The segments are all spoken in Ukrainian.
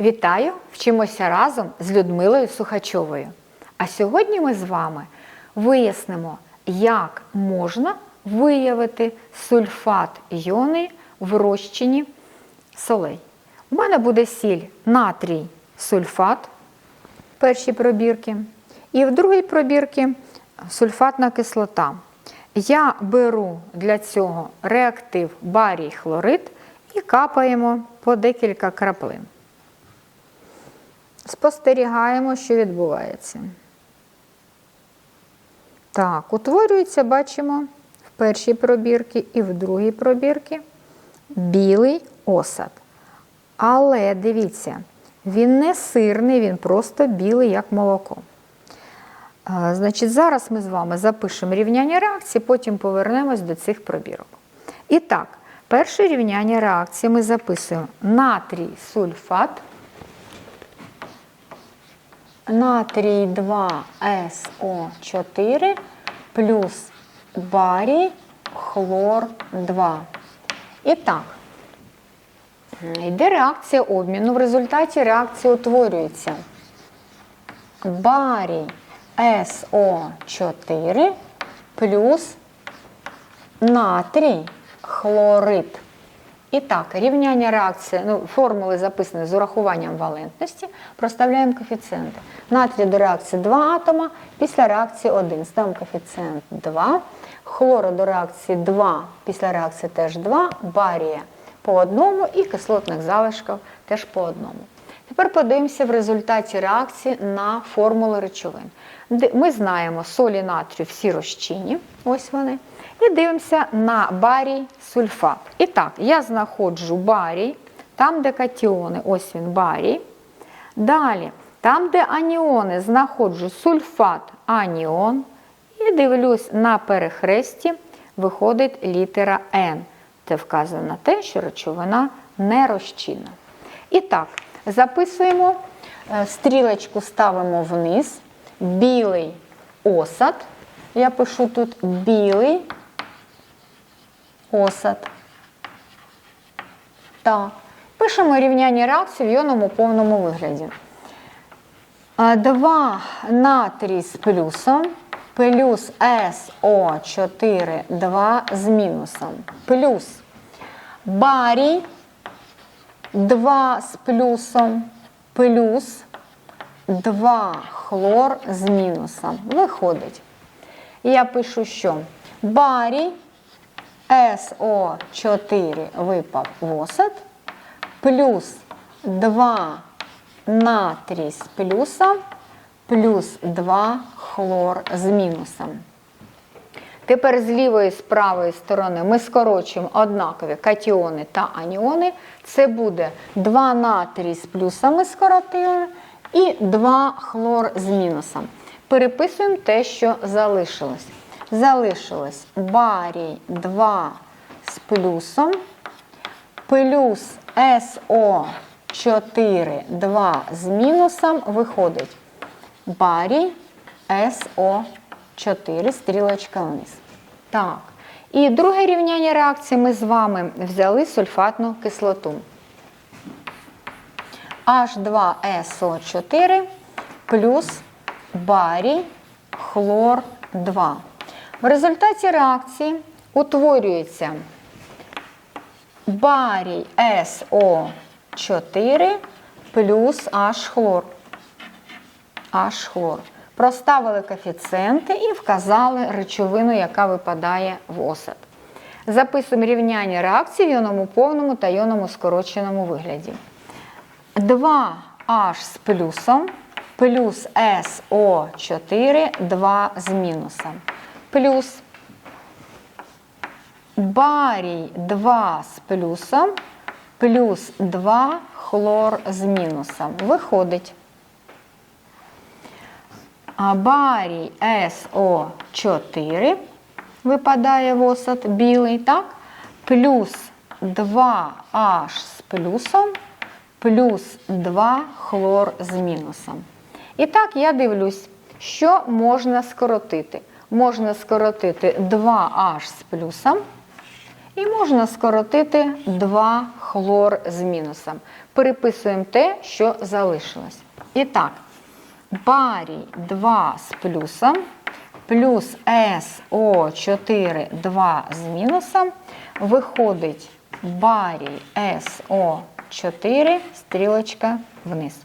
Вітаю! Вчимося разом з Людмилою Сухачовою. А сьогодні ми з вами вияснимо, як можна виявити сульфат йони в розчині солей. У мене буде сіль натрій сульфат в першій пробірці, і в другій пробірці сульфатна кислота. Я беру для цього реактив барій хлорид і капаємо по декілька краплин. Спостерігаємо, що відбувається. Так, утворюється, бачимо, в першій пробірці і в другій пробірці білий осад. Але дивіться, він не сирний, він просто білий, як молоко. Значить, зараз ми з вами запишемо рівняння реакції, потім повернемось до цих пробірок. І так, перше рівняння реакції ми записуємо натрій сульфат натрій 2СО4 плюс барій хлор 2. І так, йде реакція обміну. В результаті реакції утворюється барій СО4 плюс натрій хлорид. І так, рівняння реакції, ну, формули записані з урахуванням валентності, проставляємо коефіцієнти. Натрій до реакції 2 атома, після реакції 1. Ставимо коефіцієнт 2, хлору до реакції 2, після реакції теж 2, барія по одному і кислотних залишків теж по одному. Тепер подивимося в результаті реакції на формули речовин. Ми знаємо солі натрію всі розчинні, ось вони. І дивимося на барій сульфат. І так, я знаходжу барій, там, де катіони, ось він барій. Далі, там, де аніони, знаходжу сульфат аніон. І дивлюсь на перехресті, виходить літера N. Це вказує на те, що речовина не розчинна. І так, записуємо, е, стрілочку ставимо вниз, білий осад. Я пишу тут білий осад. Так. Пишемо рівняння реакції в йонному повному вигляді. 2 натрій з плюсом плюс СО4 2 з мінусом. Плюс барій 2 з плюсом плюс 2 хлор з мінусом. Виходить. Я пишу, що барій СО4 випав в осад, плюс 2 натрій з плюсом, плюс 2 хлор з мінусом. Тепер з лівої з правої сторони ми скорочуємо однакові катіони та аніони. Це буде 2 натрій з плюсами скоротили і 2 хлор з мінусом. Переписуємо те, що залишилось залишилось барій 2 з плюсом, плюс СО4 2 з мінусом виходить барій СО4, стрілочка вниз. Так. І друге рівняння реакції ми з вами взяли сульфатну кислоту. H2SO4 плюс барій хлор 2. В результаті реакції утворюється барій СО4 плюс H-хлор. H-хлор. Проставили коефіцієнти і вказали речовину, яка випадає в осад. Записуємо рівняння реакції в йонному повному та йонному скороченому вигляді. 2H з плюсом плюс СО4 2 з мінусом плюс барій 2 з плюсом плюс 2 хлор з мінусом. Виходить. Барій СО4 випадає в осад білий, так? Плюс 2H з плюсом, плюс 2 хлор з мінусом. І так, я дивлюсь, що можна скоротити можна скоротити 2H з плюсом І можна скоротити 2 хлор з мінусом. Переписуємо те, що залишилось. І так, барій 2 з плюсом, плюс СО4 2 з мінусом, виходить барій СО4, стрілочка вниз.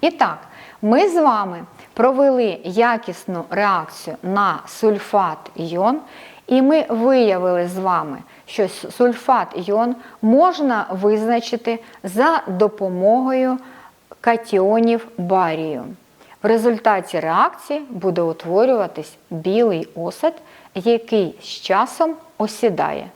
І так, ми з вами провели якісну реакцію на сульфат іон, і ми виявили з вами, що сульфат іон можна визначити за допомогою катіонів барію. В результаті реакції буде утворюватись білий осад, який з часом осідає.